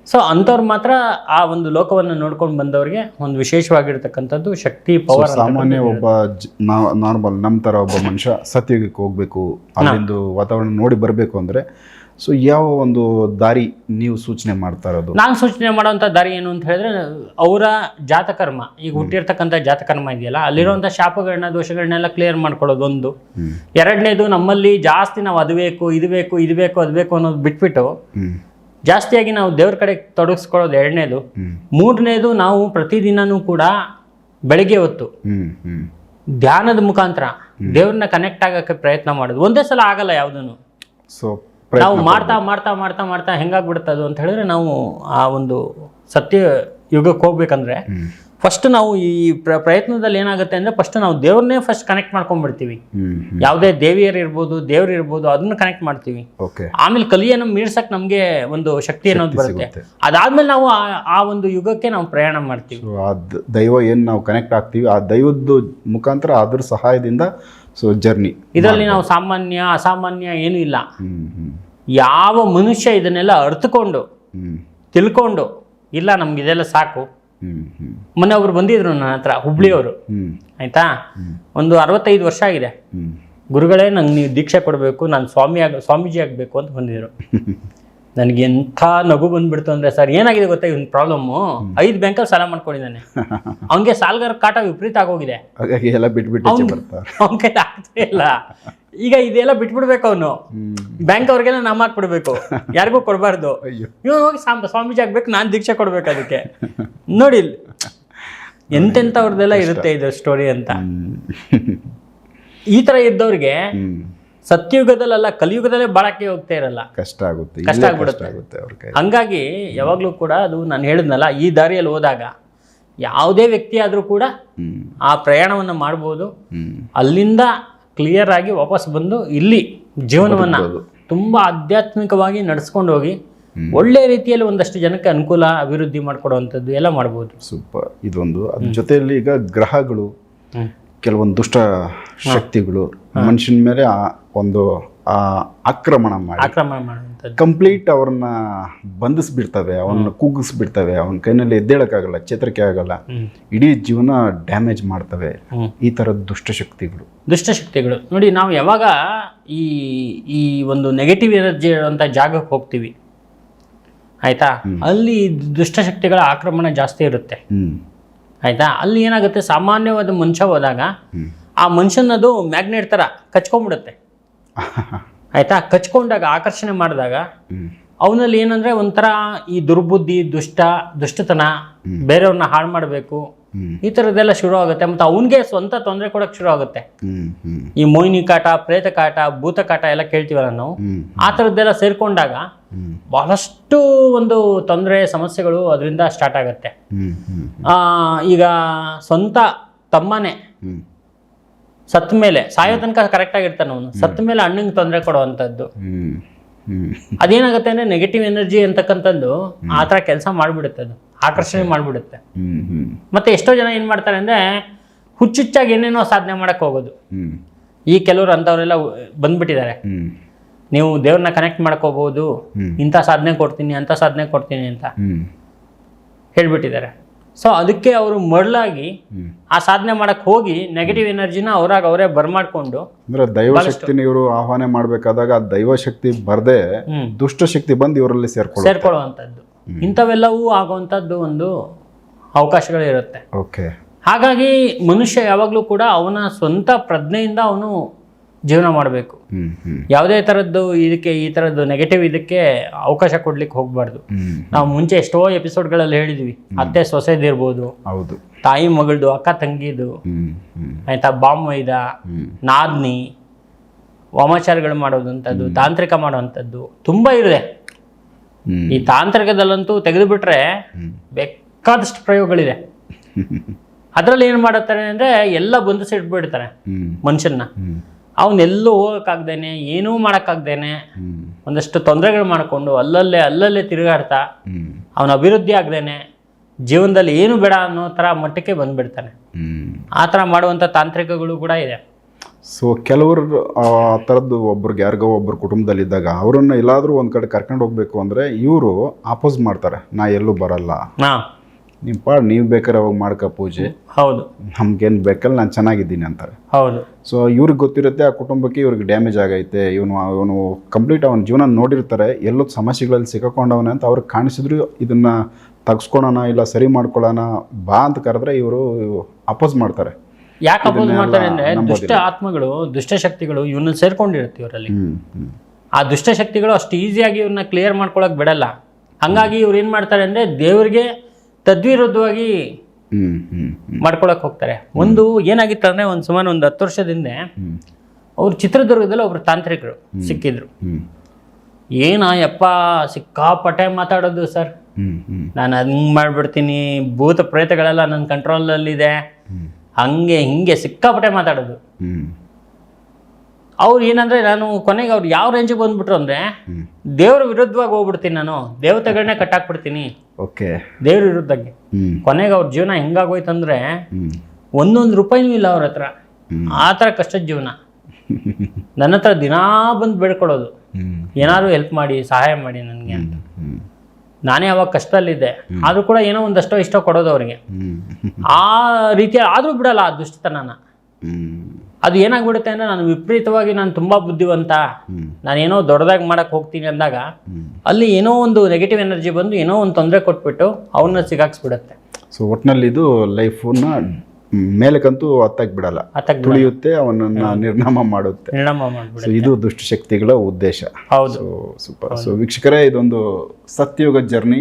ಸೊ ಅಂಥವ್ರು ಮಾತ್ರ ಆ ಒಂದು ಲೋಕವನ್ನು ನೋಡ್ಕೊಂಡು ಬಂದವರಿಗೆ ಒಂದು ವಿಶೇಷವಾಗಿರ್ತಕ್ಕಂಥದ್ದು ಶಕ್ತಿ ಪವರ್ ಸಾಮಾನ್ಯ ಒಬ್ಬ ನಾರ್ಮಲ್ ನಮ್ಮ ಥರ ಒಬ್ಬ ಮನುಷ್ಯ ಸತ್ಯಕ್ಕೆ ಹೋಗಬೇಕು ಅಲ್ಲಿಂದು ವಾತಾವರಣ ನೋಡಿ ಬರಬೇಕು ಅಂದರೆ ಸೊ ಯಾವ ಒಂದು ದಾರಿ ನೀವು ಸೂಚನೆ ಮಾಡ್ತಾ ಇರೋದು? ನಾನು ಸೂಚನೆ ಮಾಡುವಂಥ ದಾರಿ ಏನು ಅಂತ ಹೇಳಿದ್ರೆ ಅವರ ಜಾತಕರ್ಮ ಈಗ ಹುಟ್ಟಿರ್ತಕ್ಕಂಥ ಜಾತಕರ್ಮ ಇದೆಯಲ್ಲ ಅಲ್ಲಿರುವಂಥ ಶಾಪಗಳನ್ನ ದೋಷಗಳನ್ನೆಲ್ಲ ಕ್ಲಿಯರ್ ಮಾಡ್ಕೊಳ್ಳೋದು ಒಂದು. ಎರಡನೇದು ನಮ್ಮಲ್ಲಿ ಜಾಸ್ತಿ ನಾವು ಅದು ಬೇಕು ಇದು ಬೇಕು ಇದು ಬೇಕು ಅದು ಬೇಕು ಅನ್ನೋದು ಬಿಟ್ಬಿಟ್ಟು ಜಾಸ್ತಿಯಾಗಿ ನಾವು ದೇವ್ರ ಕಡೆ ತೊಡಗಿಸ್ಕೊಳ್ಳೋದು ಎರಡನೇದು. ಮೂರನೇದು ನಾವು ಪ್ರತಿದಿನವೂ ಕೂಡ ಬೆಳಗ್ಗೆ ಹೊತ್ತು ಧ್ಯಾನದ ಮುಖಾಂತರ ದೇವ್ರನ್ನ ಕನೆಕ್ಟ್ ಆಗಕ್ಕೆ ಪ್ರಯತ್ನ ಮಾಡೋದು. ಒಂದೇ ಸಲ ಆಗಲ್ಲ ಯಾವುದನ್ನು. ಸೊ ನಾವು ಮಾಡ್ತಾ ಮಾಡ್ತಾ ಮಾಡ್ತಾ ಮಾಡ್ತಾ ಹೆಂಗಾಗ್ಬಿಡುತ್ತೆ ಅದು ಅಂತ ಹೇಳಿದ್ರೆ ನಾವು ಆ ಒಂದು ಸತ್ಯ ಯುಗಕ್ಕೆ ಹೋಗ್ಬೇಕಂದ್ರೆ ಫಸ್ಟ್ ನಾವು ಈ ಪ್ರ- ಪ್ರಯತ್ನದಲ್ಲಿ ಏನಾಗುತ್ತೆ ಅಂದ್ರೆ ಫಸ್ಟ್ ನಾವು ದೇವ್ರನ್ನೇ ಫಸ್ಟ್ ಕನೆಕ್ಟ್ ಮಾಡ್ಕೊಂಡ್ಬಿಡ್ತೀವಿ. ಯಾವುದೇ ದೇವಿಯರು ಇರ್ಬೋದು ದೇವ್ರು ಇರ್ಬೋದು ಅದನ್ನ ಕನೆಕ್ಟ್ ಮಾಡ್ತೀವಿ. ಆಮೇಲೆ ಕಲಿಯನ್ನು ಮೀರ್ಸಕ್ ನಮಗೆ ಒಂದು ಶಕ್ತಿ ಅನ್ನೋದು ಬರುತ್ತೆ. ಅದಾದ್ಮೇಲೆ ನಾವು ಆ- ಒಂದು ಯುಗಕ್ಕೆ ನಾವು ಪ್ರಯಾಣ ಮಾಡ್ತೀವಿ. ಆ ದೈವ ಏನು ನಾವು ಕನೆಕ್ಟ್ ಆಗ್ತೀವಿ ಆ ದೈವದ್ದು ಮುಖಾಂತರ ಅದ್ರ ಸಹಾಯದಿಂದ ಸೊ ಜರ್ನಿ ಇದರಲ್ಲಿ ನಾವು ಸಾಮಾನ್ಯ ಅಸಾಮಾನ್ಯ ಏನೂ ಇಲ್ಲ. ಯಾವ ಮನುಷ್ಯ ಇದನ್ನೆಲ್ಲ ಅರ್ಥಕೊಂಡು ತಿಳ್ಕೊಂಡು ಇಲ್ಲ ನಮ್ಗೆ ಇದೆಲ್ಲ ಸಾಕು. ಮೊನ್ನೆ ಒಬ್ರು ಬಂದಿದ್ರು ನನ್ನ ಹತ್ರ ಹುಬ್ಳಿಯವರು. ಆಯ್ತಾ? ಒಂದು ಅರವತ್ತೈದು ವರ್ಷ ಆಗಿದೆ. ಗುರುಗಳೇ ನಂಗೆ ನೀವು ದೀಕ್ಷೆ ಕೊಡಬೇಕು ನಾನು ಸ್ವಾಮಿ ಆಗ ಸ್ವಾಮೀಜಿ ಆಗಬೇಕು ಅಂತ ಬಂದಿದ್ರು. ನನಗೆ ಎಂಥ ನಗು ಬಂದ್ಬಿಡ್ತು ಅಂದರೆ ಸರ್ ಏನಾಗಿದೆ ಗೊತ್ತಾ ಇವ್ನ ಪ್ರಾಬ್ಲಮ್ಮು ಐದು ಬ್ಯಾಂಕಲ್ಲಿ ಸಾಲ ಮಾಡ್ಕೊಂಡಿದ್ದಾನೆ. ಅವನಿಗೆ ಸಾಲಗಾರ ಕಾಟ ವಿಪರೀತ ಆಗೋಗಿದೆ. ಹಾಗಾಗಿ ಎಲ್ಲ ಬಿಟ್ಬಿಟ್ಟು ಈಚೆ ಬರ್ತಾರೆ. ಅವನ ಕೈಲಿ ಆಗ್ತಾ ಇಲ್ಲ. ಈಗ ಇದೆಲ್ಲ ಬಿಟ್ಬಿಡ್ಬೇಕು ಅವನು. ಬ್ಯಾಂಕ್ ಅವ್ರಿಗೆಲ್ಲ ನಮ್ಮ ಹಾಕ್ಬಿಡ್ಬೇಕು. ಯಾರಿಗೂ ಕೊಡಬಾರ್ದು. ಇವನು ಹೋಗಿ ಸಾಮ್ ಸ್ವಾಮೀಜಿ ಆಗ್ಬೇಕು ನಾನು ದೀಕ್ಷೆ ಕೊಡ್ಬೇಕು ಅದಕ್ಕೆ. ನೋಡಿ. ಎಂತೆಂಥವ್ರದ್ದೆಲ್ಲ ಇರುತ್ತೆ ಇದು ಸ್ಟೋರಿ ಅಂತ. ಈ ಥರ ಇದ್ದವ್ರಿಗೆ ಹ್ಮ್ ಸತ್ಯಯುಗದಲ್ಲ ಕಲಿಯುಗದಲ್ಲೇ ಬಾಳಕ್ಕೆ ಹೋಗ್ತಾ ಇರಲ್ಲ. ಕಷ್ಟ ಆಗುತ್ತೆ ಕಷ್ಟ ಆಗ್ಬಿಡುತ್ತೆ. ಆಗುತ್ತೆ ಹಂಗಾಗಿ ಯಾವಾಗಲೂ ಕೂಡ ಅದು ನಾನು ಹೇಳಿದ್ನಲ್ಲ ಈ ದಾರಿಯಲ್ಲಿ ಹೋದಾಗ ಯಾವುದೇ ವ್ಯಕ್ತಿ ಆದರೂ ಕೂಡ ಆ ಪ್ರಯಾಣವನ್ನು ಮಾಡ್ಬೋದು. ಅಲ್ಲಿಂದ ಕ್ಲಿಯರ್ ಆಗಿ ವಾಪಸ್ ಬಂದು ಇಲ್ಲಿ ಜೀವನವನ್ನು ತುಂಬಾ ಆಧ್ಯಾತ್ಮಿಕವಾಗಿ ನಡೆಸ್ಕೊಂಡು ಹೋಗಿ. ಒಳ್ಳೆ ರೀತಿಯಲ್ಲಿ ಒಂದಷ್ಟು ಜನಕ್ಕೆ ಅನುಕೂಲ ಅಭಿವೃದ್ಧಿ ಮಾಡಿಕೊಡುವಂಥದ್ದು ಎಲ್ಲ ಮಾಡ್ಬೋದು. ಸೂಪರ್. ಇದೊಂದು. ಅದ್ರ ಜೊತೆಯಲ್ಲಿ ಈಗ ಗ್ರಹಗಳು. ಕೆಲವೊಂದು ದುಷ್ಟ ಶಕ್ತಿಗಳು ಮನುಷ್ಯನ ಮೇಲೆ ಆ ಒಂದು ಆಕ್ರಮಣ ಮಾಡಿ. ಆಕ್ರಮಣ ಮಾಡಿ ಕಂಪ್ಲೀಟ್ ಅವ್ರನ್ನ ಬಂಧಿಸ್ಬಿಡ್ತವೆ ಅವನ್ನ ಕುಗ್ಗಿಸ್ಬಿಡ್ತವೆ ಅವನ ಕೈನಲ್ಲಿ ಎದ್ದೇಳಕ್ಕಾಗಲ್ಲ ಚೇತರಿಕೆ ಆಗಲ್ಲ. ಇಡೀ ಜೀವನ ಡ್ಯಾಮೇಜ್ ಮಾಡ್ತವೆ. ಈ ಥರದ ದುಷ್ಟಶಕ್ತಿಗಳು ದುಷ್ಟಶಕ್ತಿಗಳು ನೋಡಿ ನಾವು ಯಾವಾಗ ಈ ಈ ಒಂದು ನೆಗೆಟಿವ್ ಎನರ್ಜಿ ಇರುವಂತ ಜಾಗಕ್ಕೆ ಹೋಗ್ತೀವಿ ಆಯ್ತಾ? ಅಲ್ಲಿ ದುಷ್ಟಶಕ್ತಿಗಳ ಆಕ್ರಮಣ ಜಾಸ್ತಿ ಇರುತ್ತೆ. ಆಯ್ತಾ? ಅಲ್ಲಿ ಏನಾಗುತ್ತೆ? ಸಾಮಾನ್ಯವಾದ ಮನುಷ್ಯ ಹೋದಾಗ ಆ ಮನುಷ್ಯನದು ಮ್ಯಾಗ್ನೆಟ್ ಥರ ಕಚ್ಕೊಂಡ್ಬಿಡುತ್ತೆ. ಆಯ್ತಾ? ಕಚ್ಕೊಂಡಾಗ ಆಕರ್ಷಣೆ ಮಾಡಿದಾಗ ಅವನಲ್ಲಿ ಏನಂದ್ರೆ ಒಂಥರ ಈ ದುರ್ಬುದ್ಧಿ ದುಷ್ಟ ದುಷ್ಟತನ ಬೇರೆಯವ್ರನ್ನ ಹಾಳು ಮಾಡಬೇಕು. ಈ ಥರದ್ದೆಲ್ಲ ಶುರು ಆಗುತ್ತೆ ಮತ್ತೆ ಅವನಿಗೆ ಸ್ವಂತ ತೊಂದರೆ ಕೊಡೋಕೆ ಶುರು ಆಗುತ್ತೆ. ಈ ಮೋಹಿನಿ ಕಾಟ ಪ್ರೇತ ಕಾಟ ಭೂತ ಕಾಟ ಎಲ್ಲ ಕೇಳ್ತೀವಲ್ಲ ನಾವು? ಆ ಥರದ್ದೆಲ್ಲ ಸೇರ್ಕೊಂಡಾಗ ಬಹಳಷ್ಟು ಒಂದು ತೊಂದರೆ ಸಮಸ್ಯೆಗಳು ಅದರಿಂದ ಸ್ಟಾರ್ಟ್ ಆಗುತ್ತೆ. ಈಗ ಸ್ವಂತ ತಮ್ಮನೇ ಸತ್ ಸತ್ತ ಮೇಲೆ ಸಾಯೋ ತನಕ ಕರೆಕ್ಟ್ ಆಗಿರ್ತಾನೆ ಅವನು. ಸತ್ತ ಮೇಲೆ ಅಣ್ಣಂಗೆ ತೊಂದರೆ ಕೊಡುವಂಥದ್ದು. ಅದೇನಾಗುತ್ತೆ ಅಂದ್ರೆ ನೆಗೆಟಿವ್ ಎನರ್ಜಿ ಅಂತಕ್ಕಂಥದ್ದು ಆ ಥರ ಕೆಲಸ ಮಾಡಿಬಿಡುತ್ತೆ ಅದು. ಆಕರ್ಷಣೆ ಮಾಡಿಬಿಡುತ್ತೆ. ಮತ್ತೆ ಎಷ್ಟೋ ಜನ ಏನು ಮಾಡ್ತಾರೆ ಅಂದ್ರೆ ಹುಚ್ಚುಚ್ಚಾಗಿ ಏನೇನೋ ಸಾಧನೆ ಮಾಡಕ್ಕೆ ಹೋಗೋದು. ಈ ಕೆಲವರು ಅಂಥವರೆಲ್ಲ ಬಂದ್ಬಿಟ್ಟಿದ್ದಾರೆ. ನೀವು ದೇವ್ರನ್ನ ಕನೆಕ್ಟ್ ಮಾಡ್ಕೋಬಹುದು. ಇಂಥ ಸಾಧನೆ ಕೊಡ್ತೀನಿ ಅಂಥ ಸಾಧನೆ ಕೊಡ್ತೀನಿ ಅಂತ ಹೇಳ್ಬಿಟ್ಟಿದ್ದಾರೆ. ಸೊ ಅದಕ್ಕೆ ಅವರು ಮರಳಾಗಿ ಆ ಸಾಧನೆ ಮಾಡಕ್ ಹೋಗಿ ನೆಗೆಟಿವ್ ಎನರ್ಜಿನ ಅವ್ರಾಗ ಅವರೇ ಬರ್ಮಾಡ್ಕೊಂಡು ಅಂದ್ರೆ ದೈವಶಕ್ತಿನ ಇವರು ಆಹ್ವಾನ ಮಾಡ್ಬೇಕಾದಾಗ ಆ ದೈವಶಕ್ತಿ ಬರದೆ ದುಷ್ಟ ದುಷ್ಟಶಕ್ತಿ ಬಂದು ಇವರಲ್ಲಿ ಸೇರ್ಕೊಳ್ಳೋ ಸೇರ್ಕೊಳ್ಳುವಂಥದ್ದು. ಇಂಥವೆಲ್ಲವೂ ಆಗುವಂಥದ್ದು ಒಂದು ಅವಕಾಶಗಳಿರುತ್ತೆ. ಓಕೆ. ಹಾಗಾಗಿ ಮನುಷ್ಯ ಯಾವಾಗಲೂ ಕೂಡ ಅವನ ಸ್ವಂತ ಪ್ರಜ್ಞೆಯಿಂದ ಅವನು ಜೀವನ ಮಾಡಬೇಕು. ಯಾವುದೇ ಥರದ್ದು ಇದಕ್ಕೆ ಈ ಥರದ್ದು ನೆಗೆಟಿವ್ ಇದಕ್ಕೆ ಅವಕಾಶ ಕೊಡ್ಲಿಕ್ಕೆ ಹೋಗಬಾರ್ದು. ನಾವು ಮುಂಚೆ ಎಷ್ಟೋ ಎಪಿಸೋಡ್ಗಳಲ್ಲಿ ಹೇಳಿದ್ವಿ ಅತ್ತೆ ಸೊಸೆದಿರ್ಬೋದು ಹೌದು. ತಾಯಿ ಮಗಳದು ಅಕ್ಕ ತಂಗಿದು ಆಯ್ತಾ ಬಾಂಬ್ ಮೈದ ನಾದ್ನಿ ವಾಮಾಚಾರಗಳು ಮಾಡೋದಂಥದ್ದು ತಾಂತ್ರಿಕ ಮಾಡೋವಂಥದ್ದು ತುಂಬ ಇದೆ. ಈ ತಾಂತ್ರಿಕದಲ್ಲಂತೂ ತೆಗೆದುಬಿಟ್ರೆ ಬಿಟ್ರೆ ಬೇಕಾದಷ್ಟು ಪ್ರಯೋಗಗಳಿದೆ. ಅದರಲ್ಲಿ ಏನು ಮಾಡುತ್ತಾರೆ ಅಂದ್ರೆ ಎಲ್ಲ ಬಂಧಿಸಿಟ್ಬಿಡ್ತಾರೆ ಹ್ಮ್. ಮನುಷ್ಯನ್ನ. ಅವನ್ನೆಲ್ಲೂ ಹೋಗೋಕ್ಕಾಗ್ದೇನೆ ಏನೂ ಮಾಡಕ್ಕಾಗ್ದೇನೆ ಒಂದಷ್ಟು ತೊಂದರೆಗಳು ಮಾಡಿಕೊಂಡು ಅಲ್ಲಲ್ಲೇ ಅಲ್ಲಲ್ಲೇ ತಿರುಗಾಡ್ತಾ ಅವನ ಅಭಿವೃದ್ಧಿ ಆಗ್ದೇನೆ ಜೀವನದಲ್ಲಿ ಏನು ಬೇಡ ಅನ್ನೋ ಥರ ಮಟ್ಟಕ್ಕೆ ಬಂದ್ಬಿಡ್ತಾನೆ. ಆ ಥರ ಮಾಡುವಂಥ ತಾಂತ್ರಿಕಗಳು ಕೂಡ ಇದೆ. ಸೊ ಕೆಲವರು ಆ ಥರದ್ದು ಒಬ್ರಿಗೆ ಯಾರಿಗೋ ಒಬ್ಬರು ಕುಟುಂಬದಲ್ಲಿದ್ದಾಗ ಅವರನ್ನು ಎಲ್ಲಾದರೂ ಒಂದು ಕಡೆ ಕರ್ಕೊಂಡು ಹೋಗಬೇಕು ಅಂದರೆ ಇವರು ಆಪೋಸ್ ಮಾಡ್ತಾರೆ. ನಾ ಎಲ್ಲೂ ಬರಲ್ಲ. ಹಾಂ. ನಿಮ್ಮ ಪಾಡ್ ನೀವು ಬೇಕಾದ್ರೆ ಅವಾಗ ಮಾಡ್ಕ ಪೂಜೆ. ಹೌದು. ನಮ್ಗೇನು ಬೇಕಲ್ಲ ನಾನು ಚೆನ್ನಾಗಿದ್ದೀನಿ ಅಂತಾರೆ. ಹೌದು. ಸೊ ಇವ್ರಿಗೆ ಗೊತ್ತಿರುತ್ತೆ ಆ ಕುಟುಂಬಕ್ಕೆ ಇವ್ರಿಗೆ ಡ್ಯಾಮೇಜ್ ಆಗೈತೆ ಇವನು ಅವನು ಕಂಪ್ಲೀಟ್ ಅವನ ಜೀವನ ನೋಡಿರ್ತಾರೆ ಎಲ್ಲೋ ಸಮಸ್ಯೆಗಳಲ್ಲಿ ಸಿಕ್ಕಾಕೊಂಡವನೆ ಅಂತ ಅವ್ರಿಗೆ ಕಾಣಿಸಿದ್ರು ಇದನ್ನು ತಗ್ಸ್ಕೊಳೋಣ ಇಲ್ಲ ಸರಿ ಮಾಡ್ಕೊಳ್ಳೋಣ ಬಾ ಅಂತ ಕರೆದ್ರೆ ಇವರು ಅಪೋಸ್ ಮಾಡ್ತಾರೆ. ಯಾಕೆ ಅಪೋಸ್ ಮಾಡ್ತಾರೆ ಅಂದ್ರೆ ದುಷ್ಟ ಆತ್ಮಗಳು ದುಷ್ಟಶಕ್ತಿಗಳು ಇವನ್ನ ಸೇರ್ಕೊಂಡಿರುತ್ತೆ ಇವರಲ್ಲಿ. ಆ ದುಷ್ಟ ಆ ದುಷ್ಟಶಕ್ತಿಗಳು ಅಷ್ಟು ಈಸಿಯಾಗಿ ಇವ್ರನ್ನ ಕ್ಲಿಯರ್ ಮಾಡ್ಕೊಳಕ್ ಬಿಡಲ್ಲ. ಹಂಗಾಗಿ ಇವ್ರು ಏನು ಮಾಡ್ತಾರೆ ಅಂದ್ರೆ ದೇವರಿಗೆ ತದ್ವಿರುದ್ಧವಾಗಿ ಮಾಡ್ಕೊಳಕ್ ಹೋಗ್ತಾರೆ. ಒಂದು ಏನಾಗಿತ್ತು ಅಂದ್ರೆ ಒಂದು ಸುಮಾರು ಒಂದು ಹತ್ತು ವರ್ಷದಿಂದ ಅವ್ರು ಚಿತ್ರದುರ್ಗದಲ್ಲಿ ಒಬ್ರು ತಾಂತ್ರಿಕರು ಸಿಕ್ಕಿದ್ರು. ಏನ ಯಪ್ಪ ಸಿಕ್ಕಾಪಟ್ಟೆ ಮಾತಾಡೋದು ಸರ್. ನಾನು ಹಂಗೆ ಮಾಡ್ಬಿಡ್ತೀನಿ ಭೂತ ಪ್ರೇತಗಳೆಲ್ಲ ನನ್ನ ಕಂಟ್ರೋಲಲ್ಲಿದೆ ಹಂಗೆ ಹಿಂಗೆ ಸಿಕ್ಕಾಪಟ್ಟೆ ಮಾತಾಡೋದು. ಅವ್ರು ಏನಂದ್ರೆ ನಾನು ಕೊನೆಗೆ ಅವ್ರು ಯಾವ ರೇಂಜಿಗೆ ಬಂದ್ಬಿಟ್ರು ಅಂದ್ರೆ ದೇವ್ರ ವಿರುದ್ಧವಾಗಿ ಹೋಗ್ಬಿಡ್ತೀನಿ ನಾನು. ದೇವತೆಗಳನ್ನೇ ಕಟ್ಟಾಕ್ಬಿಡ್ತೀನಿ. ಓಕೆ ದೇವ್ರ ವಿರುದ್ಧಕ್ಕೆ ಕೊನೆಗೆ ಅವ್ರ ಜೀವನ ಹೆಂಗಾಗೋಯ್ತಂದ್ರೆ ಒಂದೊಂದು ರೂಪಾಯಿನೂ ಇಲ್ಲ ಅವ್ರ ಹತ್ರ. ಆ ತರ ಕಷ್ಟದ ಜೀವನ. ನನ್ನ ಹತ್ರ ದಿನಾ ಬಂದು ಬೇಡ್ಕೊಳ್ಳೋದು. ಏನಾದ್ರು ಹೆಲ್ಪ್ ಮಾಡಿ ಸಹಾಯ ಮಾಡಿ ನನಗೆ ಅಂತ. ನಾನೇ ಅವಾಗ ಕಷ್ಟದಲ್ಲಿದ್ದೆ. ಆದರೂ ಕೂಡ ಏನೋ ಒಂದಷ್ಟೋ ಇಷ್ಟೋ ಕೊಡೋದು ಅವ್ರಿಗೆ. ಆ ರೀತಿ ಆದರೂ ಬಿಡಲ್ಲ ಆ ದುಷ್ಟತನನ. ಅದು ಏನಾಗ್ಬಿಡುತ್ತೆ ಅಂದರೆ ನಾನು ವಿಪರೀತವಾಗಿ ನಾನು ತುಂಬ ಬುದ್ಧಿವಂತ. ನಾನೇನೋ ದೊಡ್ಡದಾಗಿ ಮಾಡಕ್ಕೆ ಹೋಗ್ತೀನಿ ಅಂದಾಗ ಅಲ್ಲಿ ಏನೋ ಒಂದು ನೆಗೆಟಿವ್ ಎನರ್ಜಿ ಬಂದು ಏನೋ ಒಂದು ತೊಂದರೆ ಕೊಟ್ಬಿಟ್ಟು ಅವನ್ನ ಸಿಗಾಕ್ಸ್ಬಿಡುತ್ತೆ. ಸೊ ಒಟ್ಟಿನಲ್ಲಿ ಇದು ಲೈಫನ್ನ ಮೇಲಕ್ಕಂತೂ ಅತ್ತಕ್ಕೆ ಬಿಡಲ್ಲ. ತುಳಿಯುತ್ತೆ ಅವನನ್ನ ನಿರ್ನಾಮ ಮಾಡುತ್ತೆ. ನಿರ್ಣಾಮ ಇದು ದುಷ್ಟಶಕ್ತಿಗಳ ಉದ್ದೇಶ. ಹೌದು. ಸೊ ಸೂಪರ್ ಸೊ ವೀಕ್ಷಕರೇ ಇದೊಂದು ಸತ್ಯಯುಗ ಜರ್ನಿ.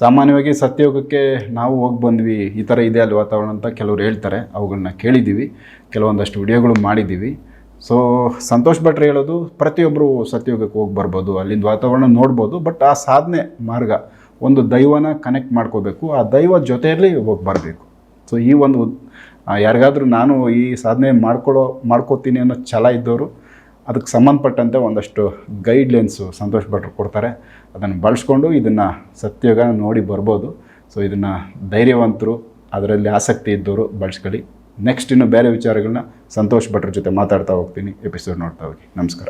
ಸಾಮಾನ್ಯವಾಗಿ ಸತ್ಯಯುಗಕ್ಕೆ ನಾವು ಹೋಗಿ ಬಂದ್ವಿ. ಈ ಥರ ಇದೆ ಅಲ್ಲಿ ವಾತಾವರಣ ಅಂತ ಕೆಲವರು ಹೇಳ್ತಾರೆ. ಅವುಗಳನ್ನ ಕೇಳಿದ್ದೀವಿ ಕೆಲವೊಂದಷ್ಟು ವಿಡಿಯೋಗಳು ಮಾಡಿದ್ದೀವಿ ಸೊ ಸಂತೋಷ್ ಭಟ್ರು ಹೇಳೋದು ಪ್ರತಿಯೊಬ್ಬರು ಸತ್ಯಯುಗಕ್ಕೆ ಹೋಗಿ ಬರ್ಬೋದು ಅಲ್ಲಿಂದ ವಾತಾವರಣ ನೋಡ್ಬೋದು ಬಟ್ ಆ ಸಾಧನೆ ಮಾರ್ಗ ಒಂದು ದೈವನ ಕನೆಕ್ಟ್ ಮಾಡ್ಕೋಬೇಕು. ಆ ದೈವ ಜೊತೆಯಲ್ಲಿ ಹೋಗಿ ಬರಬೇಕು. ಸೊ ಈ ಒಂದು ಯಾರಿಗಾದರೂ ನಾನು ಈ ಸಾಧನೆ ಮಾಡ್ಕೊಳ್ಳೋ ಮಾಡ್ಕೋತೀನಿ ಅನ್ನೋ ಛಲ ಇದ್ದವರು ಅದಕ್ಕೆ ಸಂಬಂಧಪಟ್ಟಂತೆ ಒಂದಷ್ಟು ಗೈಡ್ಲೈನ್ಸು ಸಂತೋಷ್ ಭಟ್ರು ಕೊಡ್ತಾರೆ. ಅದನ್ನು ಬಳಸ್ಕೊಂಡು ಇದನ್ನು ಸತ್ಯೋಗ ನೋಡಿ ಬರ್ಬೋದು. ಸೊ ಇದನ್ನು ಧೈರ್ಯವಂತರು, ಅದರಲ್ಲಿ ಆಸಕ್ತಿ ಇದ್ದವರು ಬಳಸ್ಕೊಳ್ಳಿ. ನೆಕ್ಸ್ಟ್ ಇನ್ನು ಬೇರೆ ವಿಚಾರಗಳನ್ನ ಸಂತೋಷ್ ಭಟ್ರ ಜೊತೆ ಮಾತಾಡ್ತಾ ಹೋಗ್ತೀನಿ. ಎಪಿಸೋಡ್ ನೋಡ್ತಾ ಹೋಗಿ. ನಮಸ್ಕಾರ.